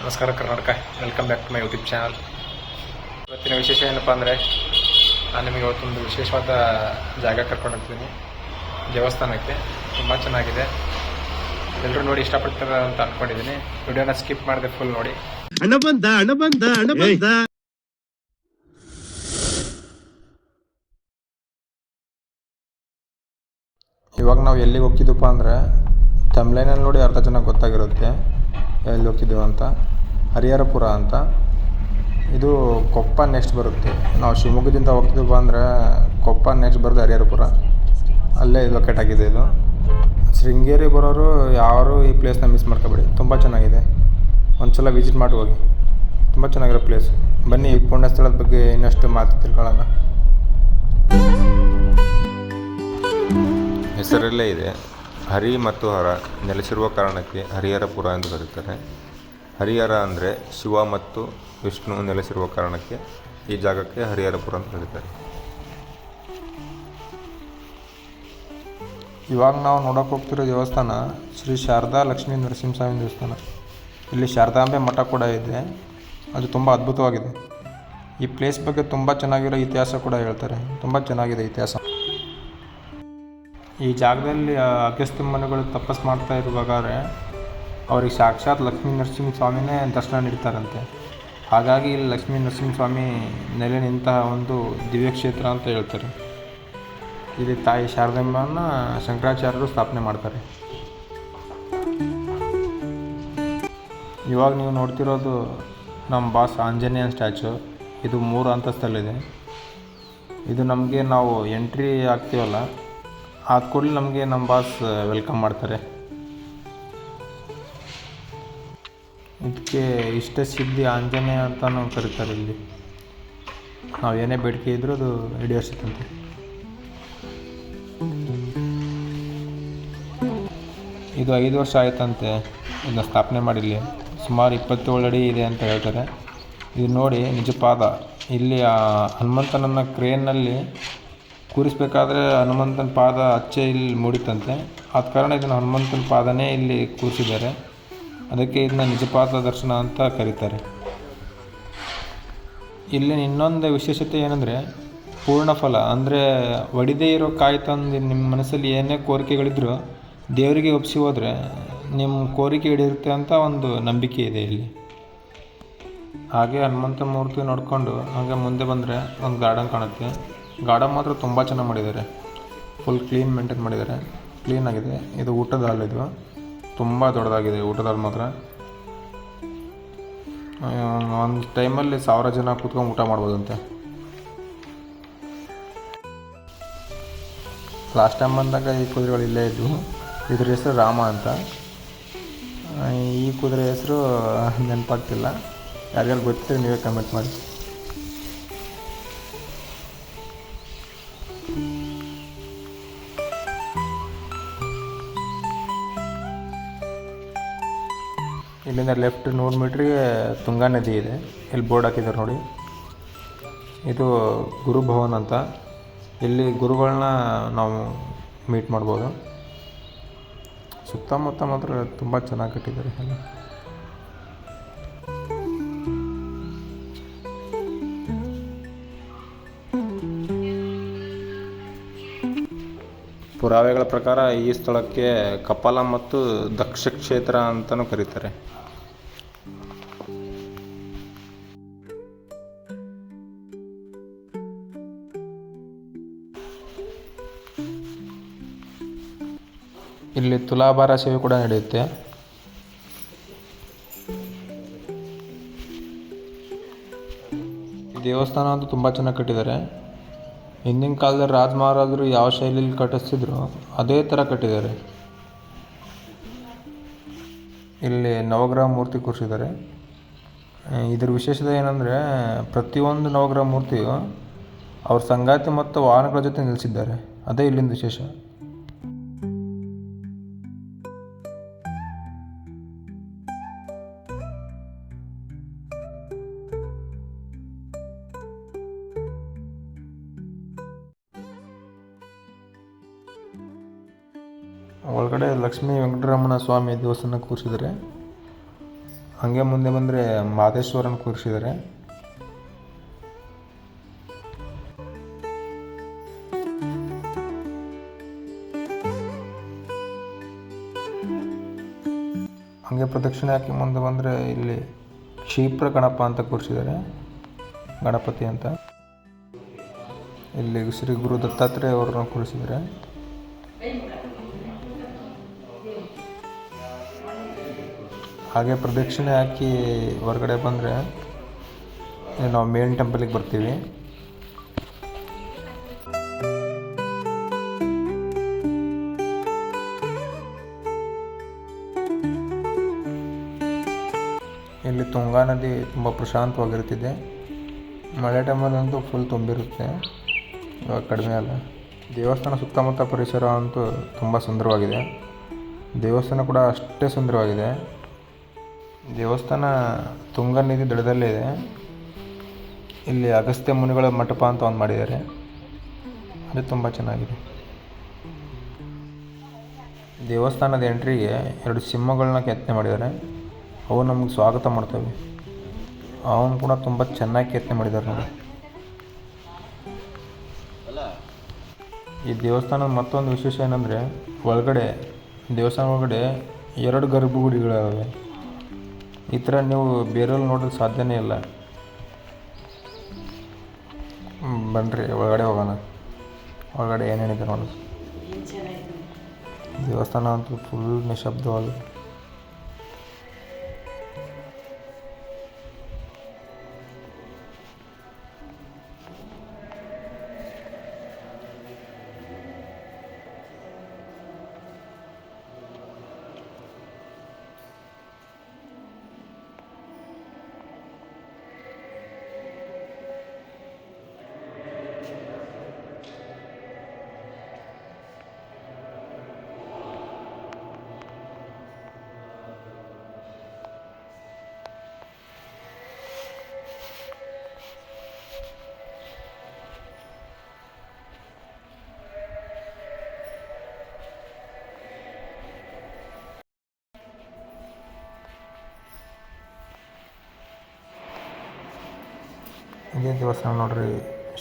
ನಮಸ್ಕಾರ Karnataka. Welcome back to my YouTube channel ಇವತ್ತಿನ ವಿಶೇಷ ಏನಪ್ಪ ಅಂದರೆ ನಾನು ನಿಮಗೆ ಇವತ್ತೊಂದು ವಿಶೇಷವಾದ ಜಾಗ ಕರ್ಕೊಂಡು ಹೋಗ್ತೀನಿ. ದೇವಸ್ಥಾನಕ್ಕೆ. ತುಂಬ ಚೆನ್ನಾಗಿದೆ. ಎಲ್ಲರೂ ನೋಡಿ ಇಷ್ಟಪಡ್ತಾರೆ ಅಂತ ಅನ್ಕೊಂಡಿದ್ದೀನಿ ವಿಡಿಯೋನ ಸ್ಕಿಪ್ ಮಾಡಿದೆ ಫುಲ್ ನೋಡಿ. ಹಣ ಬಂದ ಹಣ ಬಂದ ಹಣ ಬಂದ. ಇವಾಗ ನಾವು ಎಲ್ಲಿಗೆ ಹೋಗ್ತಿದ್ದಪ್ಪ ಅಂದರೆ ತಮ್ಲೈನಲ್ಲಿ ನೋಡಿ ಅರ್ಧ ಜನ ಗೊತ್ತಾಗಿರುತ್ತೆ. ಎಲ್ಲಿ ಹೋಗ್ತಿದ್ದೀವಿ ಅಂತ, ಹರಿಹರಪುರ ಅಂತ. ಇದು ಕೊಪ್ಪ ನೆಕ್ಸ್ಟ್ ಬರುತ್ತೆ. ನಾವು ಶಿವಮೊಗ್ಗದಿಂದ ಹೋಗ್ತಿದ್ದೀವಪ್ಪ ಅಂದರೆ ಕೊಪ್ಪ ನೆಕ್ಸ್ಟ್ ಬರೋದು ಹರಿಹರಪುರ. ಅಲ್ಲೇ ಲೊಕೇಟ್ ಆಗಿದೆ ಇದು. ಶೃಂಗೇರಿ ಬರೋರು ಯಾರು ಈ ಪ್ಲೇಸ್ನ ಮಿಸ್ ಮಾಡ್ಕೋಬೇಡಿ. ತುಂಬ ಚೆನ್ನಾಗಿದೆ. ಒಂದು ಸಲ ವಿಸಿಟ್ ಮಾಡಿ ಹೋಗಿ. ತುಂಬ ಚೆನ್ನಾಗಿರೋ ಪ್ಲೇಸ್ ಬನ್ನಿ ಪುಣ್ಯ ಸ್ಥಳದ ಬಗ್ಗೆ ಇನ್ನಷ್ಟು ಮಾತು ತಿಳ್ಕೊಳ್ಳೋಣ. ಹೆಸರಲ್ಲೇ ಇದೆ. ಹರಿ ಮತ್ತು ಹರ ನೆಲೆಸಿರುವ ಕಾರಣಕ್ಕೆ ಹರಿಹರಪುರ ಎಂದು ಕರೀತಾರೆ. ಹರಿಹರ ಅಂದರೆ ಶಿವ ಮತ್ತು ವಿಷ್ಣು ನೆಲೆಸಿರುವ ಕಾರಣಕ್ಕೆ ಈ ಜಾಗಕ್ಕೆ ಹರಿಹರಪುರ ಅಂತ ಕರೀತಾರೆ. ಇವಾಗ ನಾವು ನೋಡೋಕೆ ಹೋಗ್ತಿರೋ ದೇವಸ್ಥಾನ ಶ್ರೀ ಶಾರದಾ ಲಕ್ಷ್ಮೀ ನರಸಿಂಹಸ್ವಾಮಿ ದೇವಸ್ಥಾನ. ಇಲ್ಲಿ ಶಾರದಾಂಬೆ ಮಠ ಕೂಡ ಇದೆ. ಅದು ತುಂಬ ಅದ್ಭುತವಾಗಿದೆ. ಈ ಪ್ಲೇಸ್ ಬಗ್ಗೆ ತುಂಬ ಚೆನ್ನಾಗಿರೋ ಇತಿಹಾಸ ಕೂಡ ಹೇಳ್ತಾರೆ. ತುಂಬ ಚೆನ್ನಾಗಿದೆ ಇತಿಹಾಸ. ಈ ಜಾಗದಲ್ಲಿ ಅಗಸ್ತ್ಯಮ್ಮನಗಳು ಅಗಸ್ತ್ಯ ಮುನಿಗಳು ತಪಸ್ ಮಾಡ್ತಾ ಇರುವಾಗಾದ್ರೆ ಅವ್ರಿಗೆ ಸಾಕ್ಷಾತ್ ಲಕ್ಷ್ಮೀ ನರಸಿಂಹ ಸ್ವಾಮಿನೇ ದರ್ಶನ ನೀಡ್ತಾರಂತೆ. ಹಾಗಾಗಿ ಇಲ್ಲಿ ಲಕ್ಷ್ಮೀ ನರಸಿಂಹ ಸ್ವಾಮಿ ನೆಲೆ ನಿಂತಹ ಒಂದು ದಿವ್ಯ ಕ್ಷೇತ್ರ ಅಂತ ಹೇಳ್ತಾರೆ. ಇಲ್ಲಿ ತಾಯಿ ಶಾರದಮ್ಮನ ಶಂಕರಾಚಾರ್ಯರು ಸ್ಥಾಪನೆ ಮಾಡ್ತಾರೆ. ಇವಾಗ ನೀವು ನೋಡ್ತಿರೋದು ನಮ್ಮ ಬಾಸ್ ಆಂಜನೇಯ ಸ್ಟ್ಯಾಚು. ಇದು ಮೂರು ಅಂತಸ್ತಲ್ಲಿದೆ ಇದು ನಮಗೆ ನಾವು ಎಂಟ್ರಿ ಆಗ್ತೀವಲ್ಲ ಆದ ಕೂಡಲೇ ನಮಗೆ ನಮ್ಮ ಬಾಸ್ ವೆಲ್ಕಮ್ ಮಾಡ್ತಾರೆ. ಇದಕ್ಕೆ ಇಷ್ಟ ಸಿದ್ಧಿ ಆಂಜನೇಯ ಅಂತಲೂ ಕರೀತಾರೆ ಇಲ್ಲಿ. ನಾವು ಏನೇ ಬೇಡಿಕೆ ಇದ್ರೂ ಅದು ಈಡೇರಿಸುತ್ತಂತೆ ಇದು ಐದು ವರ್ಷ ಆಯ್ತಂತೆ ಇದನ್ನ ಸ್ಥಾಪನೆ ಮಾಡಿಲ್ಲಿ. ಸುಮಾರು ಇಪ್ಪತ್ತೇಳು ಅಡಿ ಇದೆ ಅಂತ ಹೇಳ್ತಾರೆ. ಇದು ನೋಡಿ ನಿಜಪಾದ ಇಲ್ಲಿ ಹನುಮಂತನನ್ನು ಕ್ರೇನ್ನಲ್ಲಿ ಕೂರಿಸ್ಬೇಕಾದ್ರೆ ಹನುಮಂತನ ಪಾದ ಅಚ್ಚೆ ಇಲ್ಲಿ ಮೂಡಿತಂತೆ. ಆದ ಕಾರಣ ಇದನ್ನು ಹನುಮಂತನ ಪಾದನೇ ಇಲ್ಲಿ ಕೂರಿಸಿದ್ದಾರೆ. ಅದಕ್ಕೆ ಇದನ್ನ ನಿಜಪಾದ ದರ್ಶನ ಅಂತ ಕರೀತಾರೆ. ಇಲ್ಲಿ ಇನ್ನೊಂದು ವಿಶೇಷತೆ ಏನಂದರೆ, ಪೂರ್ಣ ಫಲ, ಅಂದರೆ ಒಡಿದೇ ಇರೋ ಕಾಯಿ ತಂದು ನಿಮ್ಮ ಮನಸ್ಸಲ್ಲಿ ಏನೇ ಕೋರಿಕೆಗಳಿದ್ರೂ ದೇವರಿಗೆ ಒಪ್ಪಿಸಿ ಹೋದರೆ ನಿಮ್ಮ ಕೋರಿಕೆ ಹಿಡಿಯುತ್ತೆ ಅಂತ ಒಂದು ನಂಬಿಕೆ ಇದೆ ಇಲ್ಲಿ. ಹಾಗೆ ಹನುಮಂತ ಮೂರ್ತಿ ನೋಡಿಕೊಂಡು ಹಾಗೆ ಮುಂದೆ ಬಂದರೆ ಒಂದು ಗಾರ್ಡನ್ ಕಾಣುತ್ತೆ. ಗಾರ್ಡನ್ ಮಾತ್ರ ತುಂಬ ಚೆನ್ನಾಗಿ ಮಾಡಿದ್ದಾರೆ. ಫುಲ್ ಕ್ಲೀನ್ ಮೇಂಟೈನ್ ಮಾಡಿದ್ದಾರೆ. ಕ್ಲೀನ್ ಆಗಿದೆ. ಇದು ಊಟದ ಹಾಲ್ ಇದು. ತುಂಬ ದೊಡ್ಡದಾಗಿದೆ ಊಟದ ಹಾಲ್ ಮಾತ್ರ. ಒಂದು ಟೈಮಲ್ಲಿ ಸಾವಿರ ಜನ ಕೂತ್ಕೊಂಡು ಊಟ ಮಾಡ್ಬೋದಂತೆ. ಲಾಸ್ಟ್ ಟೈಮ್ ಬಂದಾಗ ಈ ಕುದುರೆಗಳು ಇಲ್ಲೇ ಇದ್ವು. ಇದ್ರ ಹೆಸರು ರಾಮ ಅಂತ. ಈ ಕುದುರೆ ಹೆಸರು ನೆನಪಾಗ್ತಿಲ್ಲ. ಯಾರ್ಯಾರು ಗೊತ್ತಿದ್ರೆ ನೀವೇ ಕಮೆಂಟ್ ಮಾಡಿ. ಇಲ್ಲಿಂದ ಲೆಫ್ಟ್ ನೂರು ಮೀಟ್ರಿಗೆ ತುಂಗಾ ನದಿ ಇದೆ. ಇಲ್ಲಿ ಬೋರ್ಡ್ ಹಾಕಿದ್ದಾರೆ ನೋಡಿ. ಇದು ಗುರುಭವನ್ ಅಂತ. ಇಲ್ಲಿ ಗುರುಗಳನ್ನ ನಾವು ಮೀಟ್ ಮಾಡ್ಬೋದು. ಸುತ್ತಮುತ್ತ ಮಾತ್ರ ತುಂಬ ಚೆನ್ನಾಗಿ ಕಟ್ಟಿದ್ದಾರೆ ಎಲ್ಲ. ಪುರಾವೆಗಳ ಪ್ರಕಾರ ಈ ಸ್ಥಳಕ್ಕೆ ಕಪಾಲ ಮತ್ತು ದಕ್ಷ ಕ್ಷೇತ್ರ ಅಂತಲೂ ಕರೀತಾರೆ. ಇಲ್ಲಿ ತುಲಾಭಾರ ಸೇವೆ ಕೂಡ ನಡೆಯುತ್ತೆ. ದೇವಸ್ಥಾನ ಅಂತೂ ತುಂಬ ಚೆನ್ನಾಗಿ ಕಟ್ಟಿದ್ದಾರೆ. ಹಿಂದಿನ ಕಾಲದಲ್ಲಿ ರಾಜ ಮಹಾರಾಜರು ಯಾವ ಶೈಲಿಯಲ್ಲಿ ಕಟ್ಟಿಸ್ತಿದ್ರು? ಅದೇ ಥರ ಕಟ್ಟಿದ್ದಾರೆ. ಇಲ್ಲಿ ನವಗ್ರಹ ಮೂರ್ತಿ ಕೂರಿಸಿದ್ದಾರೆ. ಇದರ ವಿಶೇಷತೆ ಏನಂದರೆ, ಪ್ರತಿಯೊಂದು ನವಗ್ರಹ ಮೂರ್ತಿಯು ಅವ್ರ ಸಂಗಾತಿ ಮತ್ತು ವಾಹನಗಳ ಜೊತೆ ನಿಲ್ಲಿಸಿದ್ದಾರೆ ಅದೇ ಇಲ್ಲಿಂದ ವಿಶೇಷ. ಒಳಗಡೆ ಲಕ್ಷ್ಮೀ ವೆಂಕಟರಮಣ ಸ್ವಾಮಿ ದೇವಸ್ಥಾನ ಕೂರಿಸಿದ್ದಾರೆ. ಹಾಗೆ ಮುಂದೆ ಬಂದರೆ ಮಾದೇಶ್ವರನ ಕೂರಿಸಿದ್ದಾರೆ. ಹಾಗೆ ಪ್ರದಕ್ಷಿಣೆ ಹಾಕಿ ಮುಂದೆ ಬಂದರೆ ಇಲ್ಲಿ ಕ್ಷಿಪ್ರ ಗಣಪ ಅಂತ ಕೂರಿಸಿದ್ದಾರೆ. ಗಣಪತಿ ಅಂತ. ಇಲ್ಲಿ ಶ್ರೀ ಗುರು ದತ್ತಾತ್ರೇಯ ಅವರನ್ನು ಕೂರಿಸಿದ್ದಾರೆ. ಹಾಗೆ ಪ್ರದಕ್ಷಿಣೆ ಹಾಕಿ ಹೊರಗಡೆ ಬಂದರೆ ನಾವು ಮೇನ್ ಟೆಂಪಲಿಗೆ ಬರ್ತೀವಿ. ಇಲ್ಲಿ ತುಂಗಾ ನದಿ ತುಂಬ ಪ್ರಶಾಂತವಾಗಿರುತ್ತಿದೆ. ಮಳೆ ಟೈಮಲ್ಲಂತೂ ಫುಲ್ ತುಂಬಿರುತ್ತೆ. ಇವಾಗ ಕಡಿಮೆ ಅಲ್ಲ. ದೇವಸ್ಥಾನ ಸುತ್ತಮುತ್ತ ಪರಿಸರ ಅಂತೂ ತುಂಬ ಸುಂದರವಾಗಿದೆ. ದೇವಸ್ಥಾನ ಕೂಡ ಅಷ್ಟೇ ಸುಂದರವಾಗಿದೆ. ದೇವಸ್ಥಾನ ತುಂಗಾ ನದಿ ದಡದಲ್ಲೇ ಇದೆ. ಇಲ್ಲಿ ಅಗಸ್ತ್ಯ ಮುನಿಗಳ ಮಂಟಪ ಅಂತ ಒಂದು ಮಾಡಿದ್ದಾರೆ. ಅದು ತುಂಬ ಚೆನ್ನಾಗಿದೆ. ದೇವಸ್ಥಾನದ ಎಂಟ್ರಿಗೆ ಎರಡು ಸಿಂಹಗಳನ್ನ ಕೆತ್ತನೆ ಮಾಡಿದ್ದಾರೆ. ಅವು ನಮಗೆ ಸ್ವಾಗತ ಮಾಡ್ತವೆ. ಅವನು ಕೂಡ ತುಂಬ ಚೆನ್ನಾಗಿ ಕೆತ್ತನೆ ಮಾಡಿದ್ದಾರೆ ನೋಡಿ. ಈ ದೇವಸ್ಥಾನದ ಮತ್ತೊಂದು ವಿಶೇಷ ಏನಂದರೆ, ಒಳಗಡೆ ದೇವಸ್ಥಾನ ಒಳಗಡೆ ಎರಡು ಗರ್ಭಗುಡಿಗಳಿವೆ ಈ ಥರ ನೀವು ಬೇರೆಯಲ್ಲಿ ನೋಡೋದು ಸಾಧ್ಯನೇ ಇಲ್ಲ. ಬನ್ನಿರಿ ಒಳಗಡೆ ಹೋಗೋಣ. ಒಳಗಡೆ ಏನೇನಿದೆ ನೋಡಿ. ದೇವಸ್ಥಾನ ಅಂತೂ ಫುಲ್ ನಿಶಬ್ದವಾಗಿದೆ ಇದೇ ದೇವಸ್ಥಾನ ನೋಡ್ರಿ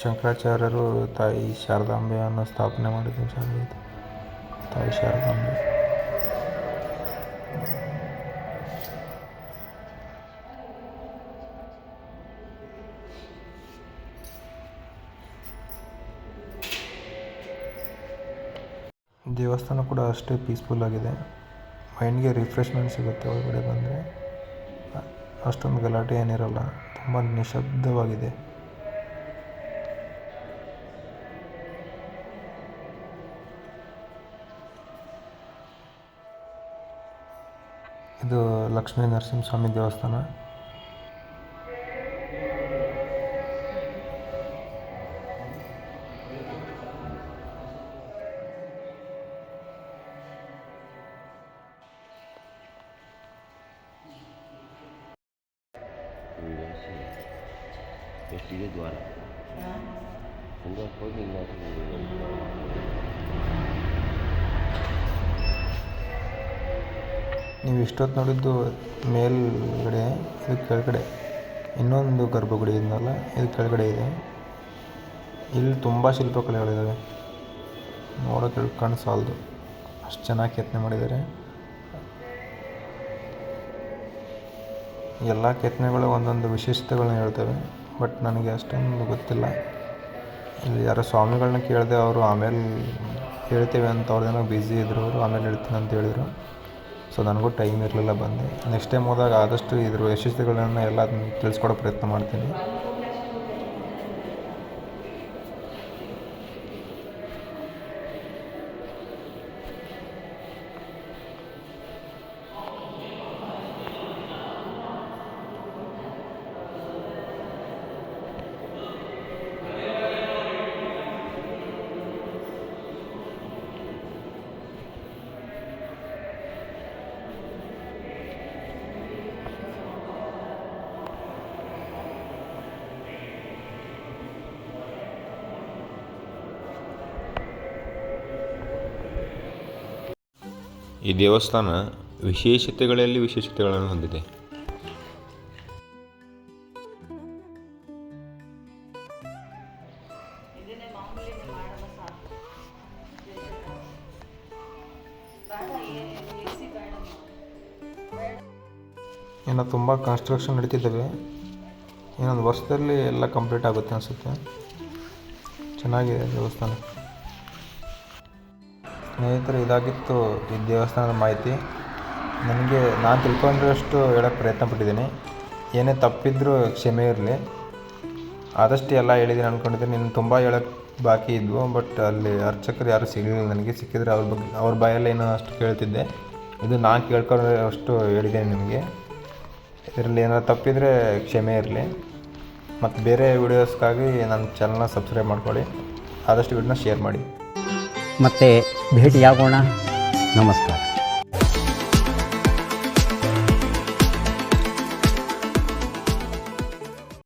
ಶಂಕರಾಚಾರ್ಯರು ತಾಯಿ ಶಾರದಾಂಬೆಯನ್ನು ಸ್ಥಾಪನೆ ಮಾಡಿದ ಜಾಗ ಇದು ತಾಯಿ ಶಾರದಾಂಬೆ. ದೇವಸ್ಥಾನ ಕೂಡ ಅಷ್ಟೇ ಪೀಸ್ಫುಲ್ ಆಗಿದೆ. ಮೈಂಡ್ಗೆ ರಿಫ್ರೆಶ್ಮೆಂಟ್ ಸಿಗುತ್ತೆ ಒಳಗಡೆ ಬಂದರೆ. ಅಷ್ಟೊಂದು ಗಲಾಟೆ ಏನಿರಲ್ಲ. ತುಂಬ ನಿಶಬ್ದವಾಗಿದೆ ಇದು ಲಕ್ಷ್ಮೀ ನರಸಿಂಹಸ್ವಾಮಿ ದೇವಸ್ಥಾನ. ನೀವು ಇಷ್ಟೊತ್ತು ನೋಡಿದ್ದು ಮೇಲ್ಗಡೆ, ಇದು ಕೆಳಗಡೆ, ಇನ್ನೊಂದು ಗರ್ಭಗುಡಿ ಇದನ್ನಲ್ಲ ಇದು ಕೆಳಗಡೆ ಇದೆ. ಇಲ್ಲಿ ತುಂಬ ಶಿಲ್ಪಕಲೆಗಳಿದ್ದಾವೆ ನೋಡೋಕೆ ಕಣ್ಣು ಸಾಲದು. ಅಷ್ಟು ಚೆನ್ನಾಗಿ ಕೆತ್ತನೆ ಮಾಡಿದ್ದಾರೆ ಎಲ್ಲ ಕೆತ್ತನೆಗಳು ಒಂದೊಂದು ವಿಶೇಷತೆಗಳನ್ನ ಹೇಳ್ತವೆ, ಬಟ್ ನನಗೆ ಅಷ್ಟೊಂದು ಗೊತ್ತಿಲ್ಲ. ಇಲ್ಲಿ ಯಾರೋ ಸ್ವಾಮಿಗಳನ್ನ ಕೇಳಿದೆ ಅವರು ಆಮೇಲೆ ಹೇಳ್ತೇವೆ ಅಂತ ಅವ್ರದ್ದೇನೋ ಬ್ಯುಸಿ ಇದ್ದರು ಅವರು ಆಮೇಲೆ ಹೇಳ್ತೀನಿ ಅಂತ ಹೇಳಿದರು. ಸೊ ನನಗೂ ಟೈಮ್ ಇರಲಿಲ್ಲ ಬಂದೆ. ನೆಕ್ಸ್ಟ್ ಟೈಮ್ ಹೋದಾಗ ಆದಷ್ಟು ಇದ್ರ ಯಶಸ್ಸುಗಳನ್ನು ಎಲ್ಲ ತಿಳಿಸ್ಕೊಡೋ ಪ್ರಯತ್ನ ಮಾಡ್ತೀನಿ. ಈ ದೇವಸ್ಥಾನ ವಿಶೇಷತೆಗಳಲ್ಲಿ ವಿಶೇಷತೆಗಳನ್ನು ಹೊಂದಿದೆ. ಏನೋ ತುಂಬ ಕನ್ಸ್ಟ್ರಕ್ಷನ್ ನಡೀತಿದ್ದಾವೆ. ಇನ್ನೊಂದು ವರ್ಷದಲ್ಲಿ ಎಲ್ಲ ಕಂಪ್ಲೀಟ್ ಆಗುತ್ತೆ ಅನಿಸುತ್ತೆ. ಚೆನ್ನಾಗಿದೆ ದೇವಸ್ಥಾನ. ಸ್ನೇಹಿತರೆ, ಇದಾಗಿತ್ತು ಈ ದೇವಸ್ಥಾನದ ಮಾಹಿತಿ. ನನಗೆ, ನಾನು ತಿಳ್ಕೊಂಡಿರೋಷ್ಟು ಹೇಳೋಕ್ಕೆ ಪ್ರಯತ್ನ ಪಟ್ಟಿದ್ದೀನಿ. ಏನೇ ತಪ್ಪಿದ್ರೂ ಕ್ಷಮೆ ಇರಲಿ. ಆದಷ್ಟು ಎಲ್ಲ ಹೇಳಿದ್ದೀನಿ ಅಂದ್ಕೊಂಡಿದ್ದೀನಿ ನೀನು ತುಂಬ ಹೇಳೋಕ್ಕೆ ಬಾಕಿ ಇದ್ವು, ಬಟ್ ಅಲ್ಲಿ ಅರ್ಚಕರು ಯಾರೂ ಸಿಗಲಿಲ್ಲ. ನನಗೆ ಸಿಕ್ಕಿದ್ರೆ ಅವ್ರ ಬಗ್ಗೆ, ಅವ್ರ ಬಾಯಲ್ಲಿ ಏನೋ ಅಷ್ಟು ಕೇಳ್ತಿದ್ದೆ. ಇದು ನಾನು ಕೇಳ್ಕೊಂಡ್ರೆ ಅಷ್ಟು ಹೇಳಿದ್ದೀನಿ ನಿಮಗೆ. ಇದರಲ್ಲಿ ಏನಾದ್ರು ತಪ್ಪಿದರೆ ಕ್ಷಮೆ ಇರಲಿ. ಮತ್ತು ಬೇರೆ ವೀಡಿಯೋಸ್ಗಾಗಿ ನನ್ನ ಚಾನಲ್ನ ಸಬ್ಸ್ಕ್ರೈಬ್ ಮಾಡ್ಕೊಳ್ಳಿ. ಆದಷ್ಟು ವಿಡಿಯೋನ ಶೇರ್ ಮಾಡಿ. ಮತ್ತೆ ಭೇಟಿಯಾಗೋಣ ನಮಸ್ಕಾರ